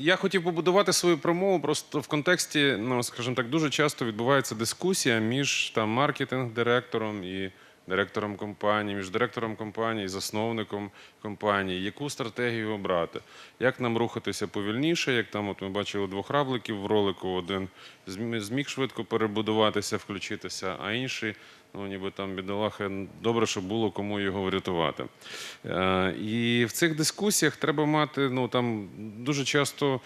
я хотів побудувати свою промову просто в контексті, ну скажімо так, дуже часто відбувається дискусія між там маркетинг-директором і директором компанії, між директором компанії і засновником компанії, яку стратегію обрати, як нам рухатися повільніше, як там, от ми бачили двох рабликів в ролику, один зміг швидко перебудуватися, включитися, а інший. Ну, ніби там бідолаха, добре, щоб було кому його врятувати. Е, і в цих дискусіях треба мати, ну там дуже часто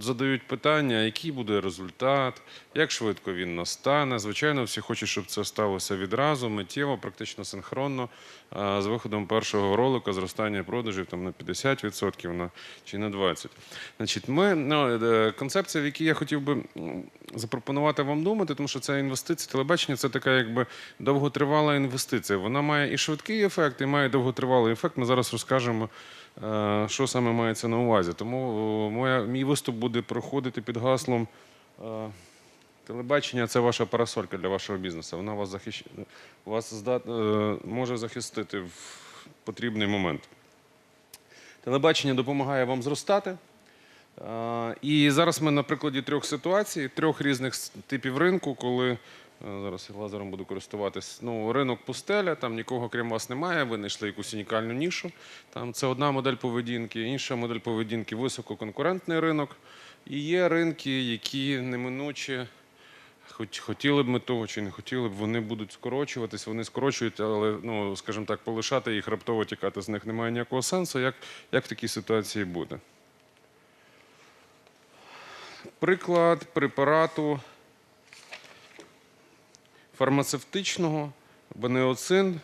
задають питання, який буде результат, як швидко він настане. Звичайно, всі хочуть, щоб це сталося відразу, миттєво, практично синхронно. З виходом першого ролика зростання продажів там на 50% на, чи на 20%. Значить, ми, ну, е, концепція, в якій я хотів би запропонувати вам думати, тому що це інвестиція, телебачення це така якби довготривала інвестиція. Вона має і швидкий ефект, і має довготривалий ефект. Ми зараз розкажемо, е, що саме мається на увазі. Тому моя, мій виступ буде проходити під гаслом. е, Телебачення це ваша парасолька для вашого бізнесу. Вона вас захищ... вас здат... е, може захистити в потрібний момент. Телебачення допомагає вам зростати. Е, І зараз ми на прикладі трьох ситуацій, трьох різних типів ринку, коли е, зараз я лазером буду користуватись. Ну, ринок пустеля, там нікого крім вас немає, ви знайшли якусь унікальну нішу. Там це одна модель поведінки, інша модель поведінки висококонкурентний ринок. І є ринки, які неминуче Хоч хотіли б ми того чи не хотіли б, вони будуть скорочуватись, вони скорочують, але ну, скажімо так, полишати їх, раптово тікати з них немає ніякого сенсу. Як, як в такій ситуації буде? Приклад препарату фармацевтичного Бенеоцин.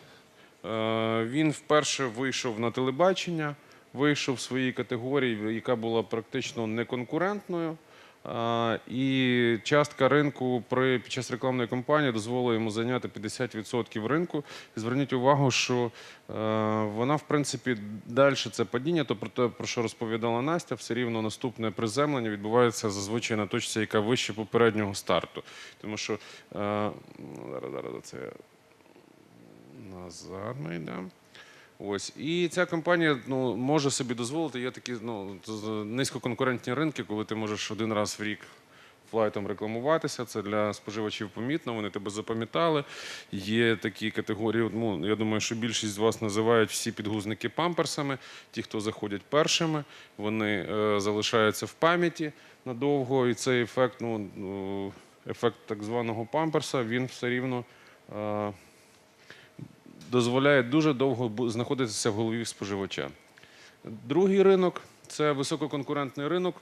Е, Він вперше вийшов на телебачення, вийшов в своїй категорії, яка була практично неконкурентною. І частка ринку при під час рекламної кампанії дозволила йому зайняти 50% ринку. Зверніть увагу, що е, вона, в принципі, далі це падіння, то про те, про що розповідала Настя, все рівно наступне приземлення відбувається зазвичай на точці, яка вище попереднього старту. Тому що е, зараз, зараз це назад ми йдемо. Ось і ця компанія ну, може собі дозволити. Є такі ну, низькоконкурентні ринки, коли ти можеш один раз в рік флайтом рекламуватися. Це для споживачів помітно. Вони тебе запам'ятали. Є такі категорії. Ну я думаю, що більшість з вас називають всі підгузники памперсами. Ті, хто заходять першими, вони е, залишаються в пам'яті надовго. І цей ефект, ну ефект так званого памперса, він все рівно. Е, дозволяє дуже довго знаходитися в голові споживача. Другий ринок це висококонкурентний ринок.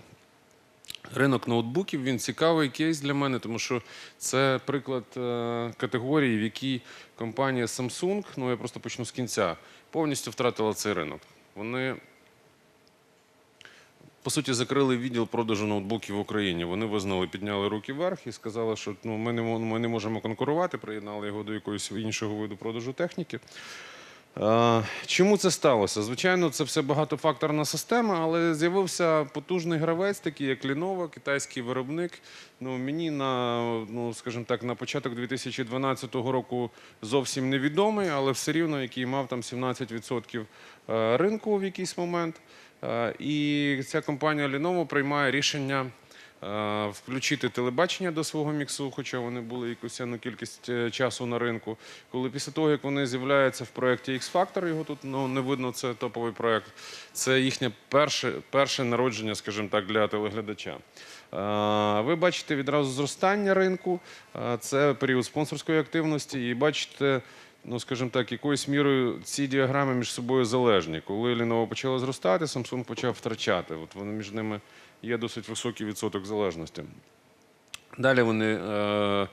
Ринок ноутбуків він цікавий кейс для мене, тому що це приклад е, категорії, в якій компанія Samsung, ну я просто почну з кінця, повністю втратила цей ринок. Вони по суті закрили відділ продажу ноутбуків в Україні. Вони визнали, підняли руки вверх і сказали, що ну, ми, не, ми не можемо конкурувати, приєднали його до якогось іншого виду продажу техніки. Чому це сталося? Звичайно, це все багатофакторна система, але з'явився потужний гравець, такий як Lenovo, китайський виробник. Ну, мені на, ну, скажімо так, на початок 2012 року зовсім невідомий, але все рівно, який мав там 17% е, ринку в якийсь момент. Е, І ця компанія Lenovo приймає рішення е, включити телебачення до свого міксу, хоча вони були якусь ну, кількість е, часу на ринку. Коли після того, як вони з'являються в проєкті X-Factor, його тут ну, не видно, це топовий проєкт, це їхнє перше, перше народження, скажімо так, для телеглядача. Ви бачите відразу зростання ринку, це період спонсорської активності, і бачите, ну скажімо так, якоюсь мірою ці діаграми між собою залежні. Коли Lenovo почала зростати, Samsung почав втрачати. От вони між ними є досить високий відсоток залежності. Далі вони е,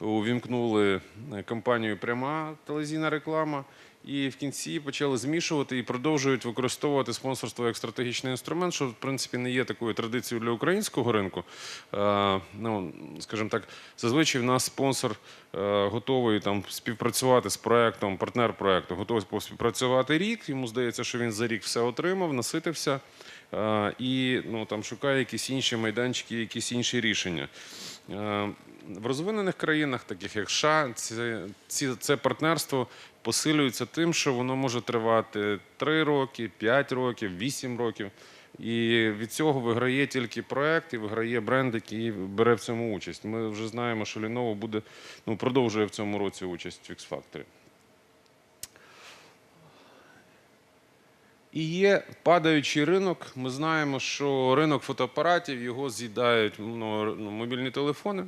увімкнули компанію пряма телевізійна реклама, і в кінці почали змішувати і продовжують використовувати спонсорство як стратегічний інструмент, що в принципі не є такою традицією для українського ринку. Е, ну, скажімо так, зазвичай в нас спонсор е, готовий там співпрацювати з проектом, партнер проекту, готовий поспівпрацювати рік. Йому здається, що він за рік все отримав, наситився. е, І ну, там шукає якісь інші майданчики, якісь інші рішення. Е, В розвинених країнах, таких як США, це, це партнерство посилюється тим, що воно може тривати 3 роки, 5 років, 8 років. І від цього виграє тільки проект і виграє бренд, який бере в цьому участь. Ми вже знаємо, що Lenovo буде, ну, продовжує в цьому році участь в X-Factor. І є падаючий ринок. Ми знаємо, що ринок фотоапаратів його з'їдають ну, ну, мобільні телефони,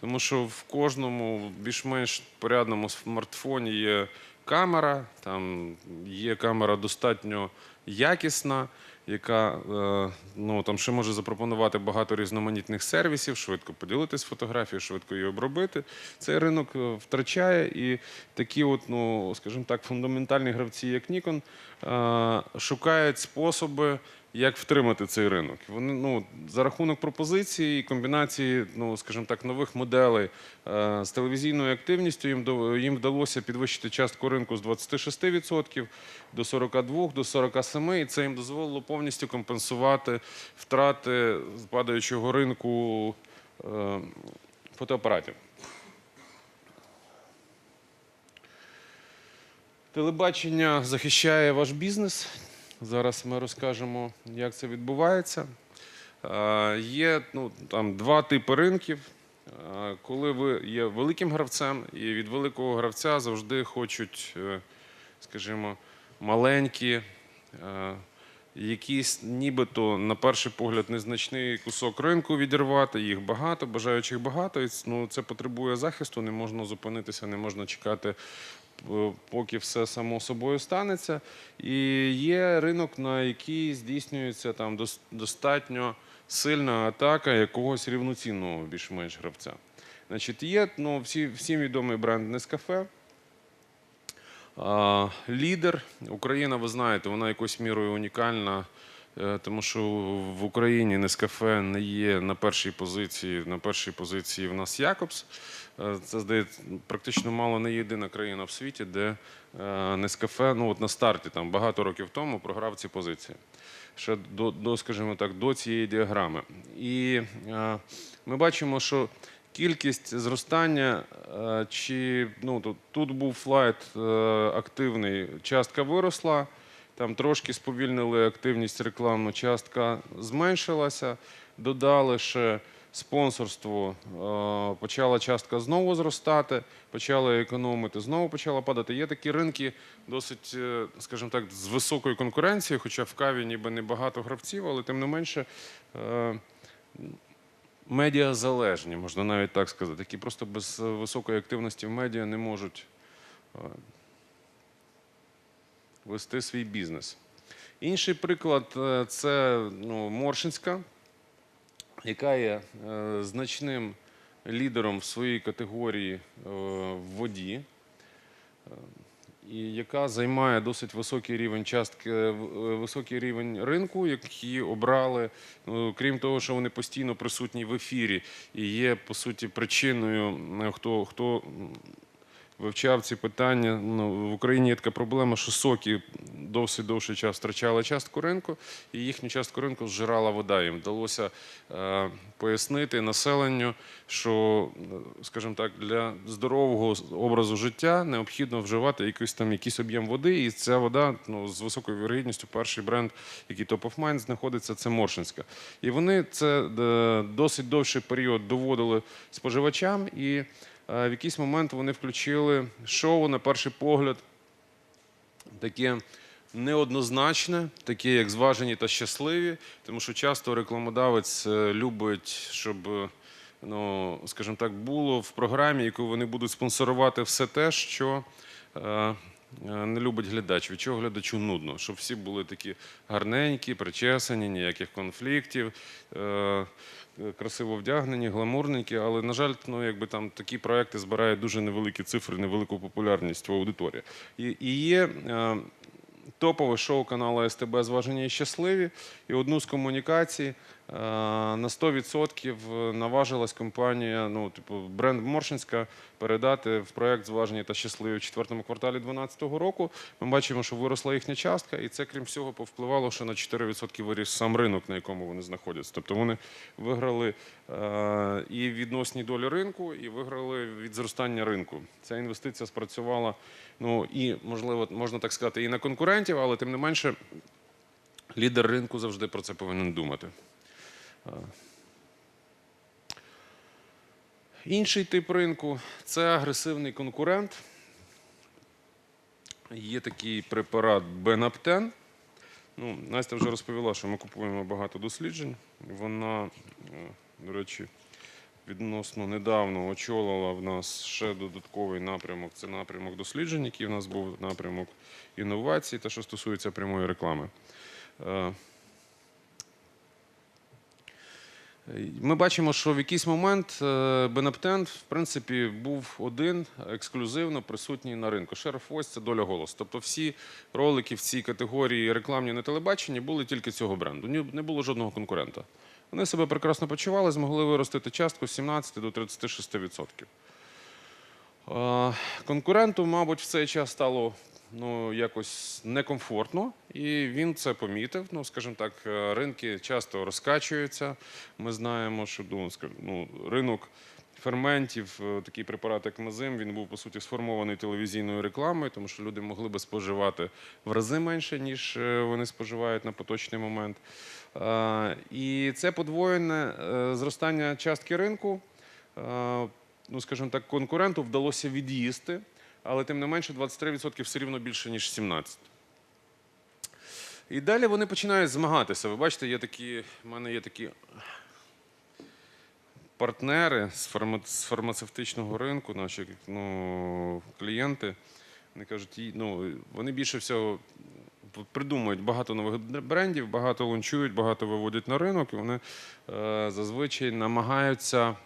тому що в кожному більш-менш порядному смартфоні є камера, там є камера достатньо якісна, яка е, ну, там ще може запропонувати багато різноманітних сервісів, швидко поділитись фотографією, швидко її обробити. Цей ринок е, втрачає, і такі, от, ну, скажімо так, фундаментальні гравці, як Nikon, е, шукають способи, як втримати цей ринок. Вони ну, за рахунок пропозиції і комбінації, ну, скажімо так, нових моделей е, з телевізійною активністю їм, до- їм вдалося підвищити частку ринку з 26% до 42%, до 47%, і це їм дозволило повністю компенсувати втрати з падаючого ринку е, фотоапаратів. Телебачення захищає ваш бізнес. Зараз ми розкажемо, як це відбувається. Е, Є ну, там, два типи ринків. Е, Коли ви є великим гравцем, і від великого гравця завжди хочуть, е, скажімо, маленькі, якийсь нібито на перший погляд незначний кусок ринку відірвати. Їх багато, бажаючих багато. І ну, це потребує захисту, не можна зупинитися, не можна чекати поки все само собою станеться. І є ринок, на який здійснюється там достатньо сильна атака якогось рівноцінного більш-менш гравця. Значить, є ну, всі, всім відомий бренд Нескафе. Лідер. Україна, ви знаєте, вона якоюсь мірою унікальна, е, тому що в Україні Нескафе не є на першій позиції. На першій позиції в нас Якобс. Е, Це здається, практично мало не єдина країна в світі, де е, Нескафе, ну от на старті, там багато років тому програв ці позиції. Ще до, до скажімо так, до цієї діаграми. І е, ми бачимо, що кількість зростання, е, чи ну тут, тут був флайт е, активний, частка виросла. Там трошки сповільнили активність рекламну, частка зменшилася, додали ще спонсорство, е, почала частка знову зростати, почали економити, знову почала падати. Є такі ринки досить, е, скажімо так, з високою конкуренцією, хоча в каві ніби не багато гравців, але тим не менше. е, медіазалежні, можна навіть так сказати, які просто без високої активності в медіа не можуть вести свій бізнес. Інший приклад е, це ну, Моршинська, яка є е, значним лідером в своїй категорії е, в воді. І яка займає досить високий рівень частки, високий рівень ринку, який обрали Ну, крім того, що вони постійно присутні в ефірі і є по суті причиною, хто, хто вивчав ці питання. Ну, в Україні є така проблема, що соки досить довший час втрачали частку ринку, і їхню частку ринку зжирала вода. Їм вдалося е, пояснити населенню, що, скажімо так, для здорового образу життя необхідно вживати якийсь там якийсь об'єм води, і ця вода ну, з високою вірогідністю перший бренд, який Top Mind знаходиться, це Моршинська. І вони це е, досить довший період доводили споживачам, і в якийсь момент вони включили шоу на перший погляд таке неоднозначне, таке як зважені та щасливі, тому що часто рекламодавець е, любить, щоб. е, Ну, скажімо так, було в програмі, яку вони будуть спонсорувати все те, що е, е, не любить глядач, від чого глядачу нудно, щоб всі були такі гарненькі, причесані, ніяких конфліктів, е, е, красиво вдягнені, гламурненькі. Але, на жаль, ну, якби там такі проекти збирають дуже невеликі цифри, невелику популярність в аудиторії. І, і є е, топове шоу каналу СТБ Зважені і щасливі. І одну з комунікацій е, на 100% наважилась компанія, ну, типу, бренд Моршинська передати в проект зважені та щасливі в четвертому кварталі 2012 року. Ми бачимо, що виросла їхня частка, і це, крім всього, повпливало, що на 4% виріс сам ринок, на якому вони знаходяться. Тобто вони виграли е, і відносні долі ринку, і виграли від зростання ринку. Ця інвестиція спрацювала, ну і можливо, можна так сказати, і на конкурентів, але тим не менше, лідер ринку завжди про це повинен думати. Е. Інший тип ринку це агресивний конкурент. Є такий препарат Бенаптен. Ну, Настя вже розповіла, що ми купуємо багато досліджень. Вона, е, до речі, відносно недавно очолила в нас ще додатковий напрямок. Це напрямок досліджень, який в нас був напрямок інновацій та що стосується прямої реклами. Е, Ми бачимо, що в якийсь момент е, в принципі, був один ексклюзивно присутній на ринку. Шериф ось це доля голос. Тобто всі ролики в цій категорії рекламні на телебаченні були тільки цього бренду. Не було жодного конкурента. Вони себе прекрасно почували, змогли виростити частку з 17 до 36%. Е, Конкуренту, мабуть, в цей час стало ну, якось некомфортно, і він це помітив. Ну, скажімо так, е, ринки часто розкачуються. Ми знаємо, що ну, ну, ринок ферментів, е, такий препарат, як Мазим, він був по суті сформований телевізійною рекламою, тому що люди могли би споживати в рази менше, ніж е, вони споживають на поточний момент. І це подвоєне зростання частки ринку. Ну, скажімо так, конкуренту вдалося від'їсти, але тим не менше 23% все рівно більше, ніж 17%. І далі вони починають змагатися. Ви бачите, є такі, в мене є такі партнери з, фарма, з фармацевтичного ринку, наші ну, клієнти. Вони кажуть, ну, вони більше всього придумують багато нових брендів, багато лунчують, багато виводять на ринок, і вони е, зазвичай намагаються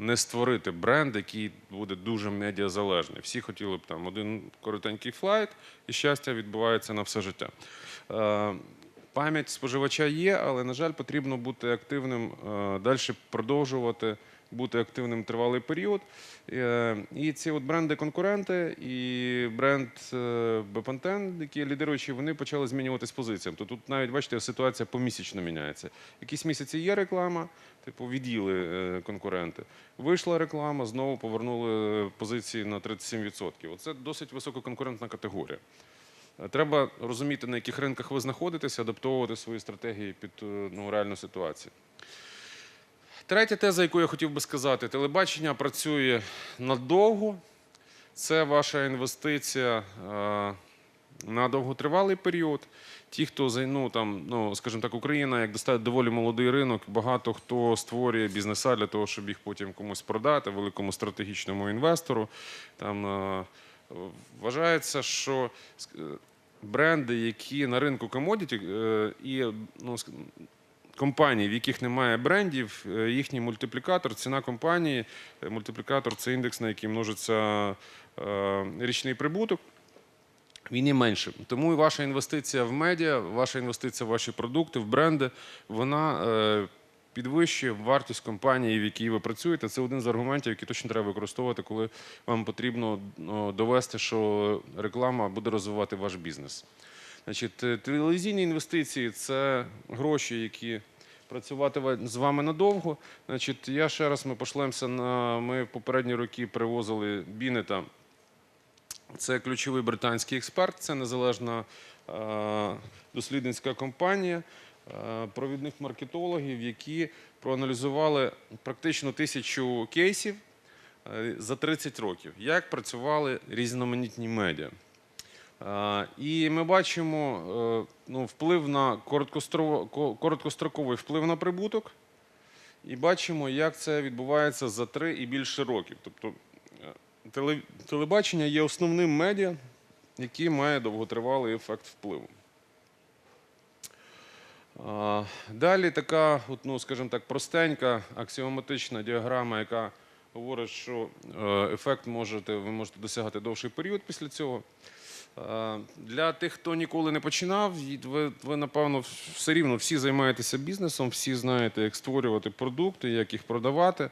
не створити бренд, який буде дуже медіазалежний. Всі хотіли б там один коротенький флайт, і щастя відбувається на все життя. Е, Пам'ять споживача є, але, на жаль, потрібно бути активним, далі продовжувати бути активним тривалий період. Е, І ці от бренди-конкуренти і бренд е, Бепантен, які лідируючі, вони почали змінюватись позиціями. То тут навіть бачите, ситуація помісячно міняється. Якісь місяці є реклама, типу від'їли е, конкуренти. Вийшла реклама, знову повернули позиції на 37%. Оце досить висококонкурентна категорія. Е, Треба розуміти, на яких ринках ви знаходитесь, адаптовувати свої стратегії під е, ну, реальну ситуацію. Третя теза, яку я хотів би сказати, телебачення працює надовго. Це ваша інвестиція на довготривалий період. Ті, хто ну, там, ну, скажімо так, Україна, як достатньо доволі молодий ринок, багато хто створює бізнеса для того, щоб їх потім комусь продати, великому стратегічному інвестору. Там, е, вважається, що е, бренди, які на ринку комодіті, е, і ну, компанії, в яких немає брендів, їхній мультиплікатор, ціна компанії, мультиплікатор це індекс, на який множиться річний прибуток. Він є меншим. Тому і ваша інвестиція в медіа, ваша інвестиція в ваші продукти, в бренди, вона е, підвищує вартість компанії, в якій ви працюєте. Це один з аргументів, які точно треба використовувати, коли вам потрібно довести, що реклама буде розвивати ваш бізнес. Значить, е, телевізійні інвестиції це гроші, які працюватимуть з вами надовго. Значить, я ще раз ми пошлемося на ми попередні роки привозили Бінета. Це ключовий британський експерт, це незалежна е, дослідницька компанія е, провідних маркетологів, які проаналізували практично тисячу кейсів е, за 30 років, як працювали різноманітні медіа. І ми бачимо ну, вплив на короткостроковий вплив на прибуток, і бачимо, як це відбувається за три і більше років. Тобто телебачення є основним медіа, який має довготривалий ефект впливу. Далі така, ну, скажімо так, простенька аксіоматична діаграма, яка говорить, що е, ефект можете, ви можете досягати довший період після цього. Для тих, хто ніколи не починав, ви, ви напевно все рівно всі займаєтеся бізнесом, всі знаєте, як створювати продукти, як їх продавати.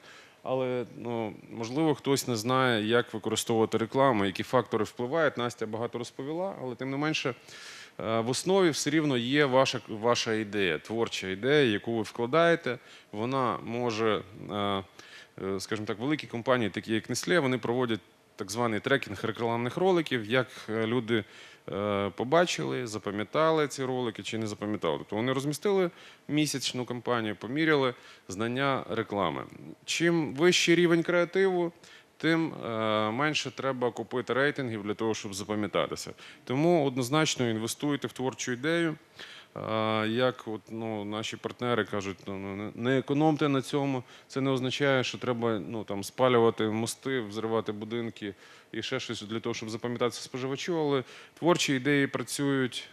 Але ну, можливо, хтось не знає, як використовувати рекламу, які фактори впливають. Настя багато розповіла, але тим не менше, е, в основі все рівно є ваша, ваша ідея, творча ідея, яку ви вкладаєте. Вона може, е, е, скажімо так, великі компанії, такі як Nestle, вони проводять так званий трекінг рекламних роликів, як е, люди е, побачили, запам'ятали ці ролики чи не запам'ятали. Тобто вони розмістили місячну кампанію, поміряли знання реклами. Чим вищий рівень креативу, тим е, менше треба купити рейтингів для того, щоб запам'ятатися. Тому однозначно інвестуйте в творчу ідею. Як от, ну, наші партнери кажуть, ну, ну, не- економте на цьому. Це не означає, що треба ну, там, спалювати мости, взривати будинки і ще щось для того, щоб запам'ятатися споживачу. Але творчі ідеї працюють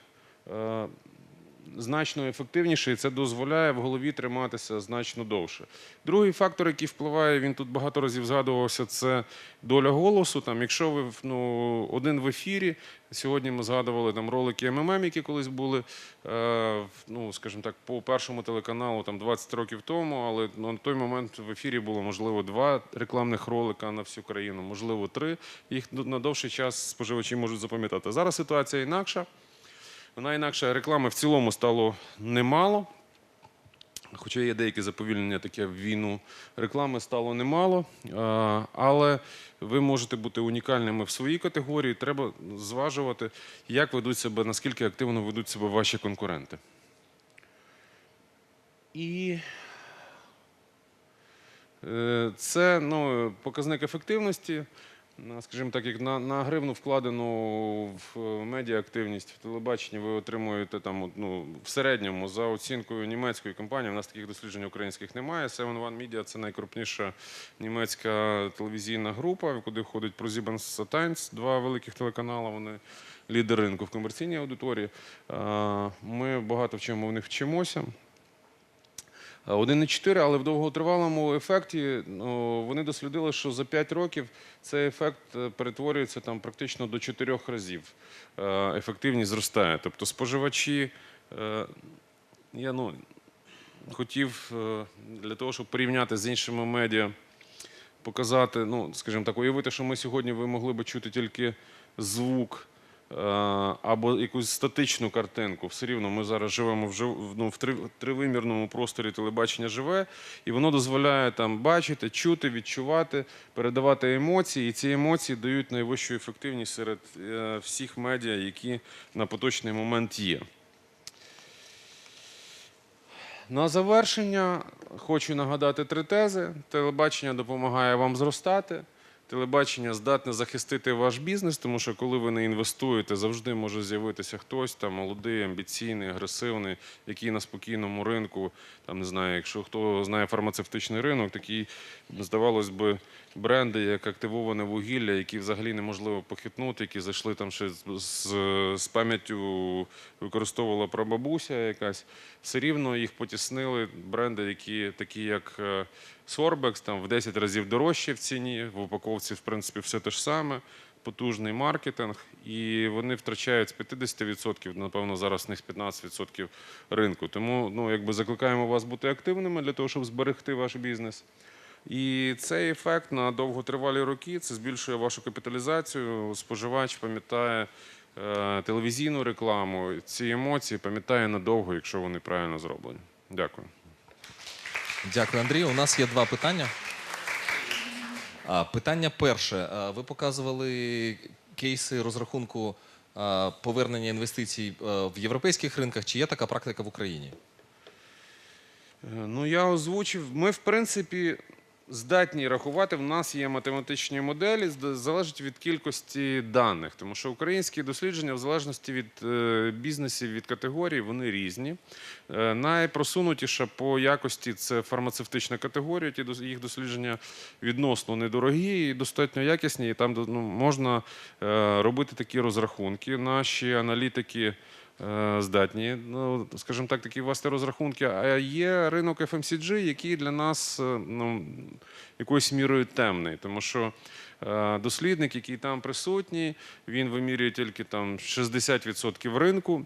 значно ефективніше, і це дозволяє в голові триматися значно довше. Другий фактор, який впливає, він тут багато разів згадувався, це доля голосу. Там, якщо ви ну, один в ефірі, сьогодні ми згадували там ролики МММ, які колись були, е, ну, скажімо так, по першому телеканалу там 20 років тому, але ну, на той момент в ефірі було можливо два рекламних ролика на всю країну, можливо, три. Їх на довший час споживачі можуть запам'ятати. Зараз ситуація інакша. Вона інакше реклами в цілому стало немало. Хоча є деякі заповільнення таке в війну. Реклами стало немало, але ви можете бути унікальними в своїй категорії. Треба зважувати, як ведуть себе, наскільки активно ведуть себе ваші конкуренти. І Е, Це ну, показник ефективності. Скажімо так, як на, на гривну вкладену в е, медіаактивність в телебаченні, ви отримуєте там ну, в середньому за оцінкою німецької компанії. У нас таких досліджень українських немає. Seven One Media – це найкрупніша німецька телевізійна група, куди входить ProSieben Sat1, два великих телеканали. Вони лідер ринку в комерційній аудиторії. Е, Ми багато в чому в них вчимося. 1,4, але в довготривалому ефекті ну, вони дослідили, що за 5 років цей ефект е, перетворюється там практично до 4 разів. Е, Ефективність зростає. Тобто споживачі, е, я ну, хотів для того, щоб порівняти з іншими медіа, показати, ну, скажімо так, уявити, що ми сьогодні ви могли би чути тільки звук або якусь статичну картинку. Все рівно ми зараз живемо в, ну, в тривимірному просторі телебачення живе, і воно дозволяє там бачити, чути, відчувати, передавати емоції. І ці емоції дають найвищу ефективність серед е, всіх медіа, які на поточний момент є. На завершення хочу нагадати три тези. Телебачення допомагає вам зростати. Телебачення здатне захистити ваш бізнес, тому що коли ви не інвестуєте, завжди може з'явитися хтось там молодий, амбіційний, агресивний, який на спокійному ринку, там не знаю, якщо хто знає фармацевтичний ринок, такі здавалось би бренди, як активоване вугілля, які взагалі неможливо похитнути, які зайшли там ще з, з, пам'яттю використовувала прабабуся якась. Все рівно їх потіснили бренди, які такі як Sorbex, там в 10 разів дорожче в ціні, в упаковці, в принципі, все те ж саме. Потужний маркетинг, і вони втрачають з 50%, напевно, зараз в них 15% ринку. Тому ну, якби закликаємо вас бути активними для того, щоб зберегти ваш бізнес. І цей ефект на довготривалі роки це збільшує вашу капіталізацію. Споживач пам'ятає е, телевізійну рекламу. Ці емоції пам'ятає надовго, якщо вони правильно зроблені. Дякую. Дякую, Андрій. У нас є два питання. Питання перше. Ви показували кейси розрахунку повернення інвестицій в європейських ринках. Чи є така практика в Україні? Е, Ну, я озвучив. Ми, в принципі, здатні рахувати. В нас є математичні моделі, залежить від кількості даних. Тому що українські дослідження, в залежності від е, бізнесів, від категорій, вони різні. Е, найпросунутіша по якості це фармацевтична категорія. Ті їх дослідження відносно недорогі і достатньо якісні. І там ну, можна е, робити такі розрахунки. Наші аналітики здатні, ну, скажімо так, такі вести розрахунки. А є ринок FMCG, який для нас е, ну, якоюсь мірою темний, тому що Е, Дослідник, який там присутній, він вимірює тільки там 60% ринку.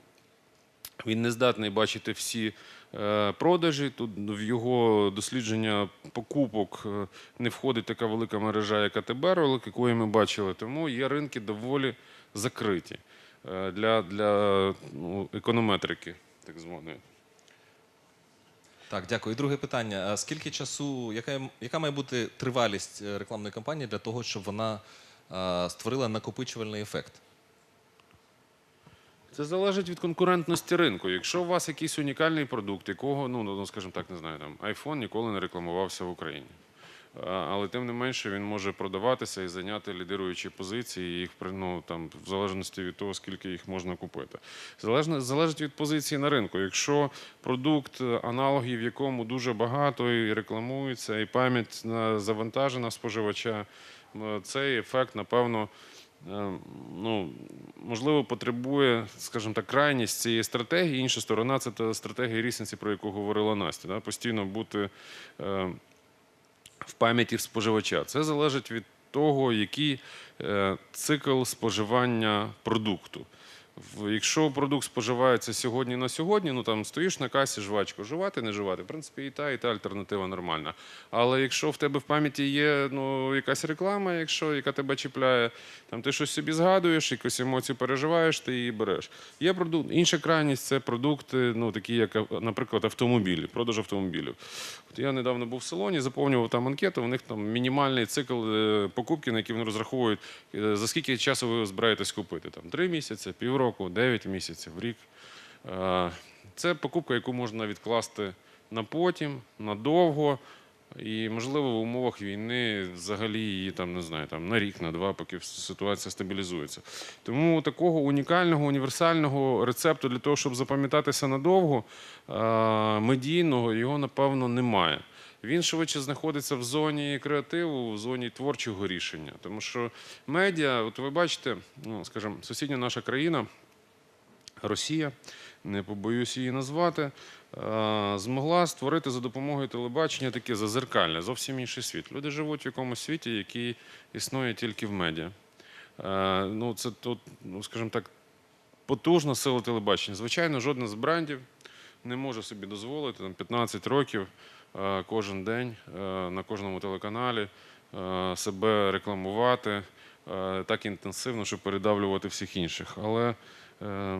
Він не здатний бачити всі е, продажі. Тут в його дослідження покупок е, не входить така велика мережа, як АТБ якої ми бачили. Тому є ринки доволі закриті е, для, для ну, економетрики, так званої. Так, дякую. І друге питання. А Скільки часу, яка, яка має бути тривалість е, рекламної кампанії для того, щоб вона е, створила накопичувальний ефект? Це залежить від конкурентності ринку. Якщо у вас якийсь унікальний продукт, якого, ну, ну скажімо так, не знаю, там iPhone ніколи не рекламувався в Україні. А, Але тим не менше він може продаватися і зайняти лідируючі позиції, їх ну, там, в залежності від того, скільки їх можна купити. Залежно, залежить від позиції на ринку. Якщо продукт, е, аналогів якому дуже багато і рекламується, і пам'ять на- завантажена споживача, цей ефект, напевно, е, ну, можливо, потребує, скажімо так, крайність цієї стратегії. Інша сторона це та стратегія рісниці, про яку говорила Настя. Да? Постійно бути е, в пам'яті споживача. Це залежить від того, який е, цикл споживання продукту. Якщо продукт споживається сьогодні на сьогодні, ну там стоїш на касі жвачку, жувати, не жувати. В принципі, і та, і та альтернатива нормальна. Але якщо в тебе в пам'яті є ну, якась реклама, якщо яка тебе чіпляє, там ти щось собі згадуєш, якусь емоцію переживаєш, ти її береш. Є продукт, інша крайність це продукти, ну такі, як, наприклад, автомобілі, продаж автомобілів. От я недавно був в салоні, заповнював там анкету. У них там мінімальний цикл е, покупки, на який вони розраховують, е, за скільки часу ви збираєтесь купити. Там три місяці, півроку, дев'ять місяців, рік. Е, Це покупка, яку можна відкласти на потім, надовго. І, можливо, в умовах війни взагалі її там не знаю, там на рік, на два, поки ситуація стабілізується. Тому такого унікального, універсального рецепту для того, щоб запам'ятатися надовго, е, медійного його напевно немає. Він швидше знаходиться в зоні креативу, в зоні творчого рішення. Тому що медіа, от ви бачите, ну скажімо, сусідня наша країна. Росія, не побоюсь її назвати, змогла створити за допомогою телебачення таке зазеркальне, зовсім інший світ. Люди живуть в якомусь світі, який існує тільки в медіа. Ну, це тут, ну, скажімо так, потужна сила телебачення. Звичайно, жоден з брендів не може собі дозволити там, 15 років кожен день е, на кожному телеканалі е, себе рекламувати е, так інтенсивно, щоб передавлювати всіх інших. Але е,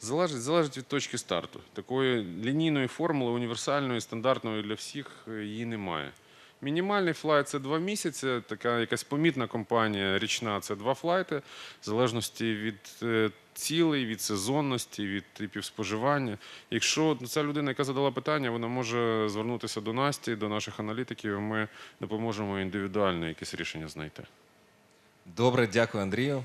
залежить, залежить від точки старту. Такої лінійної формули, універсальної, стандартної для всіх е, її немає. Мінімальний флайт це два місяці, така якась помітна компанія річна це два флайти, в залежності від е, цілей, від сезонності, від типів споживання. Якщо ця людина, яка задала питання, вона може звернутися до Насті, до наших аналітиків, і ми допоможемо індивідуально якесь рішення знайти. Добре, дякую, Андрію.